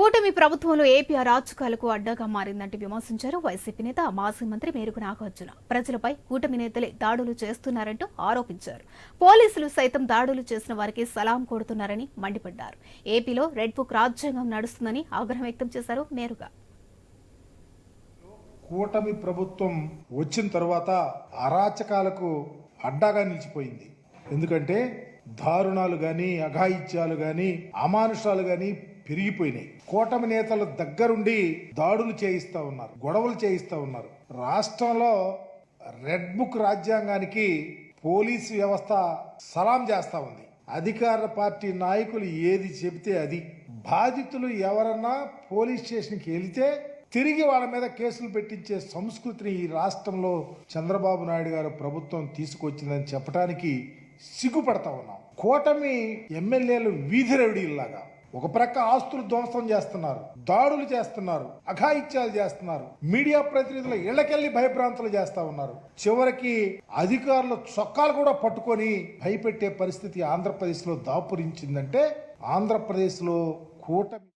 కూటమి ప్రభుత్వంలో ఏపీ అరాచకాలకు అడ్డగా మారిందంటే విమర్శించారు వైసీపీ నేత మాజీ మంత్రి మేరుకు నాగార్జున. ప్రజలపై కూటమి నేతలే దాడులు చేస్తున్నారంటూ ఆరోపించారు. పోలీసులు సైతం దాడులు చేసిన వారికి సలాం కొడుతున్నారని మండిపడ్డారు. ఏపీలో రెడ్ బుక్ రాజ్యాంగం నడుస్తుందని ఆగ్రహం వ్యక్తం చేశారు మేరుగా. కూటమి ప్రభుత్వం వచ్చిన తర్వాత అరాచకాలకు అడ్డాగా నిలిచిపోయింది. ఎందుకంటే దారుణాలు గాని అఘాయిత్యాలు గాని అమానుషాలు గాని పెరిగిపోయినాయి కూటమి నేతలు దగ్గరుండి దాడులు చేయిస్తూ ఉన్నారు గొడవలు చేయిస్తూ ఉన్నారు. రాష్ట్రంలో రెడ్ బుక్ రాజ్యాంగానికి పోలీసు వ్యవస్థ సలాం చేస్తా ఉంది. అధికార పార్టీ నాయకులు ఏది చెబితే అది. బాధితులు ఎవరన్నా పోలీస్ స్టేషన్కి వెళితే తిరిగి వాళ్ళ మీద కేసులు పెట్టించే సంస్కృతిని ఈ రాష్ట్రంలో చంద్రబాబు నాయుడు గారు ప్రభుత్వం తీసుకొచ్చిందని చెప్పడానికి సిగ్గుపడతా ఉన్నాం. కూటమి ఎమ్మెల్యేలు వీధి రౌడీల్లాగా. ఒక ప్రక్క ఆస్తులు ధ్వంసం చేస్తున్నారు దాడులు చేస్తున్నారు అఘాయిత్యాలు చేస్తున్నారు మీడియా ప్రతినిధుల ఇళ్ళకెళ్ళి భయభ్రాంతులు చేస్తా ఉన్నారు. చివరికి అధికారుల చొక్కాలు కూడా పట్టుకొని భయపెట్టే పరిస్థితి ఆంధ్రప్రదేశ్లో దాపురించిందంటే ఆంధ్రప్రదేశ్లో కూటమి